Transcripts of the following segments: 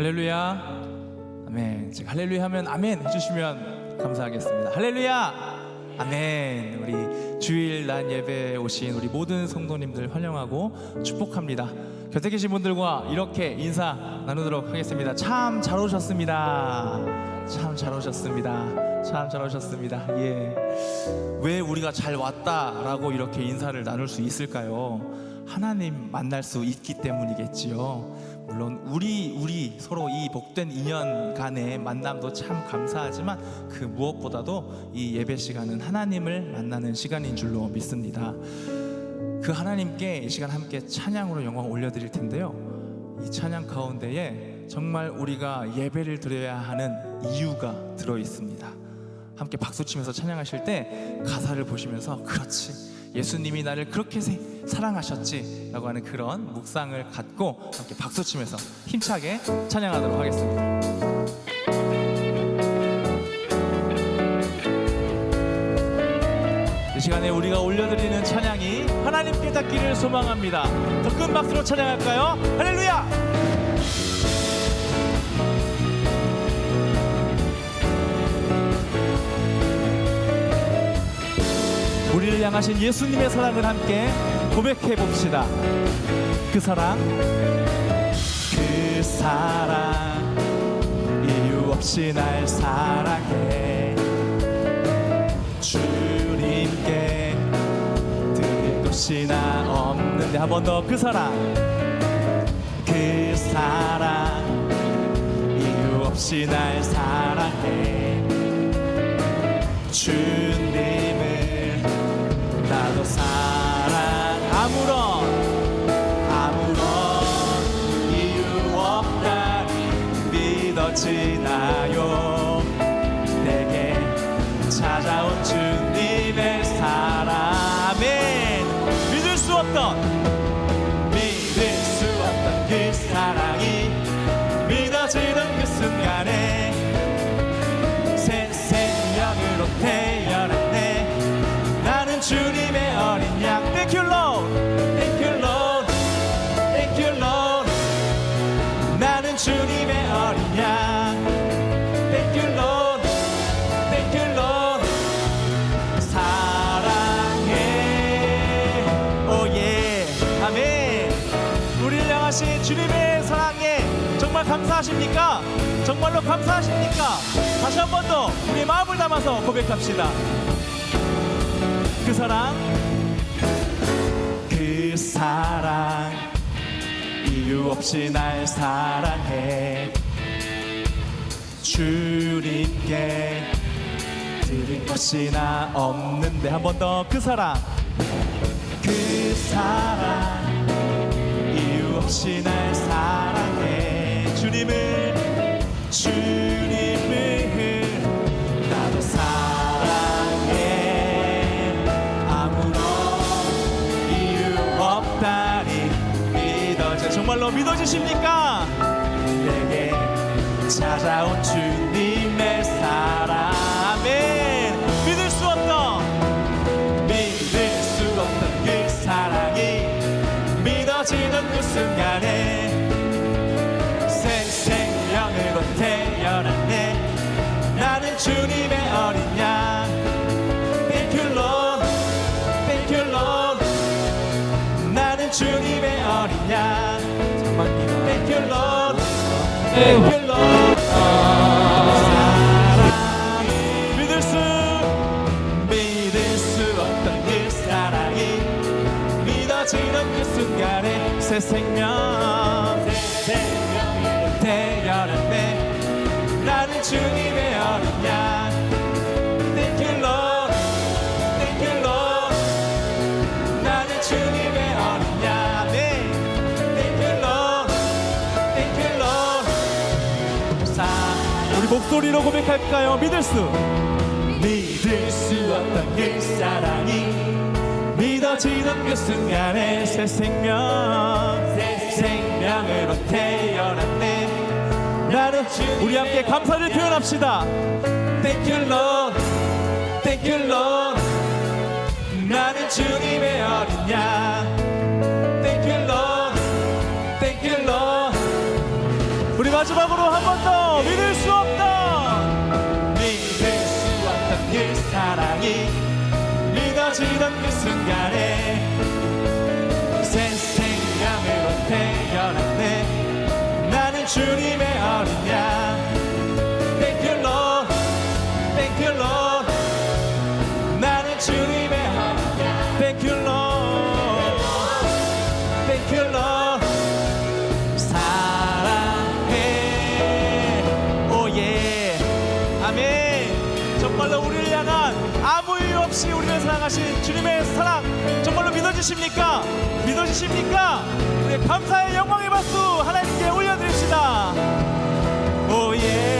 할렐루야. 아멘. 즉 할렐루야 하면 아멘 해주시면 감사하겠습니다. 할렐루야. 아멘. 우리 주일 날 예배에 오신 우리 모든 성도님들 환영하고 축복합니다. 곁에 계신 분들과 이렇게 인사 나누도록 하겠습니다. 참 잘 오셨습니다. 참 잘 오셨습니다. 참 잘 오셨습니다. 예. 왜 우리가 잘 왔다라고 이렇게 인사를 나눌 수 있을까요? 하나님 만날 수 있기 때문이겠지요. 물론 우리 우리 서로 이 복된 인연 간의 만남도 참 감사하지만 그 무엇보다도 이 예배 시간은 하나님을 만나는 시간인 줄로 믿습니다. 그 하나님께 이 시간 함께 찬양으로 영광 올려드릴 텐데요. 이 찬양 가운데에 정말 우리가 예배를 드려야 하는 이유가 들어 있습니다. 함께 박수 치면서 찬양하실 때 가사를 보시면서 그렇지 예수님이 나를 그렇게 세- 사랑하셨지라고 하는 그런 묵상을 갖고 함께 박수 치면서 힘차게 찬양하도록 하겠습니다. 이 시간에 우리가 올려드리는 찬양이 하나님께 닿기를 소망합니다. 더 큰 박수로 찬양할까요? 할렐루야! 우리를 향하신 예수님의 사랑을 함께 고백해 봅시다. 그 사랑, 그 사랑, 이유 없이 날 사랑해. 주님께 드릴 것이 나 없는데 한 번 더 그 사랑, 그 사랑, 이유 없이 날 사랑해. 주님 아무런 정말 감사하십니까? 정말로 감사하십니까? 다시 한 번 더 우리의 마음을 담아서 고백합시다. 그 사랑, 그 사랑, 이유 없이 날 사랑해. 주님께 드릴 것이 나 없는데 한 번 더 그 사랑, 그 사랑. 이유 없이 날 주님을 주님을 나도 사랑해. 아무런 이유 없다니 믿어져 정말로 믿어지십니까? 내게 찾아온 주님의 사랑 아멘 믿을 수 없던 믿을 수 없던 그 사랑이 믿어지는 그 순간에 meu relógio. 목소리로 고백할까요? 믿을 수. 믿을 수 없던 그 사랑이 믿어지던 그 순간에 새 생명 새 생명으로 태어났네. 나는 우리 함께 감사를 표현합시다. Thank you Lord. Thank you Lord. 나는 주님의 어린 양 Thank you Lord. Thank you Lord. 우리 마지막으로 한 번 더 믿을 수 없던 믿어지던 그 순간에 없이 우리를 사랑하신 주님의 사랑 정말로 믿어지십니까? 믿어지십니까? 우리 감사의 영광의 박수 하나님께 올려드립시다. 오예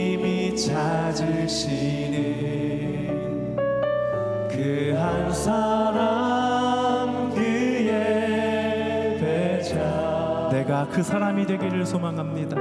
찾으시는 그 한 사람 그의 배자. 내가 그 사람이 되기를 소망합니다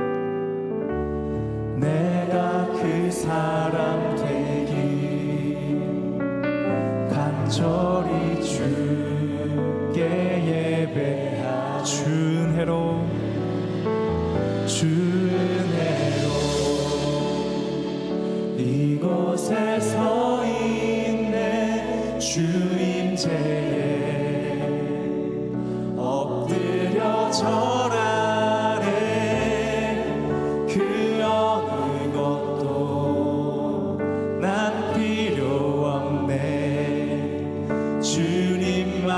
주님만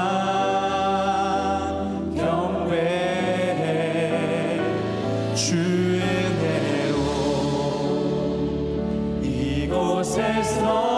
경배해 주은혜로 이곳에 서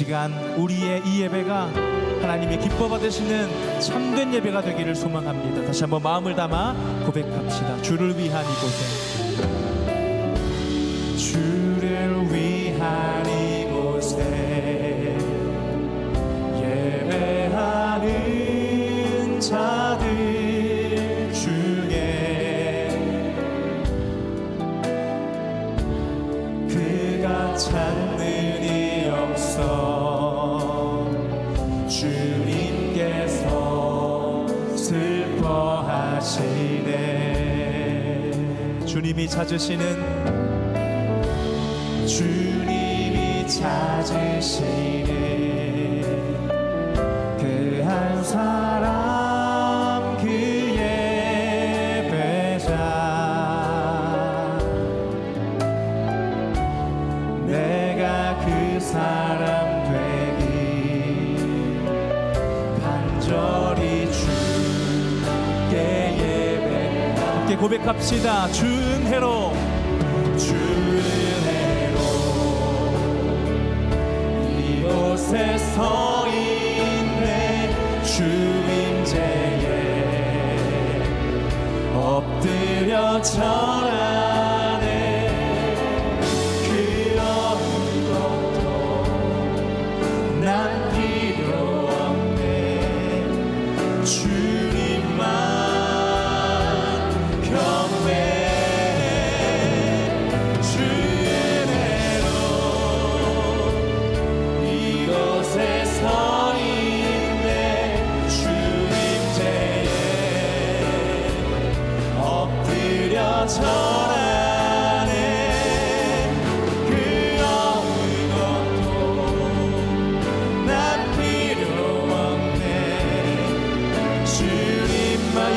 시간 우리의 이 예배가 하나님이 기뻐 받으시는 참된 예배가 되기를 소망합니다. 다시 한번 마음을 담아 고백합시다. 주를 위한 이곳에 슬퍼하시네. 주님이 찾으시는 주님이 찾으시네. 그 한 사람 그의 배자. 내가 그 사람 고백합시다. 준혜로. 준혜로. 이곳에 서 있네. 주임제에 엎드려 절하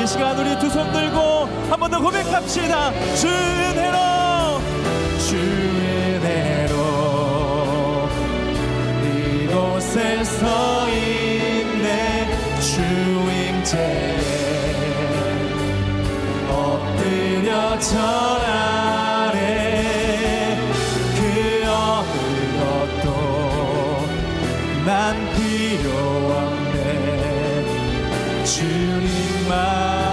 우리 두 손 들고 한 번 더 고백합시다. 주 은혜로 주 은혜로. 이곳에 서 있네 주임제. 엎드려 절하네 그난 필요 없네 주님만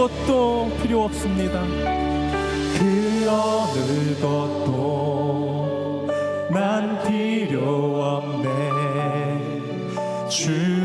것도 필요 없습니다. 그 어느 것도 난 필요 없네. 주님만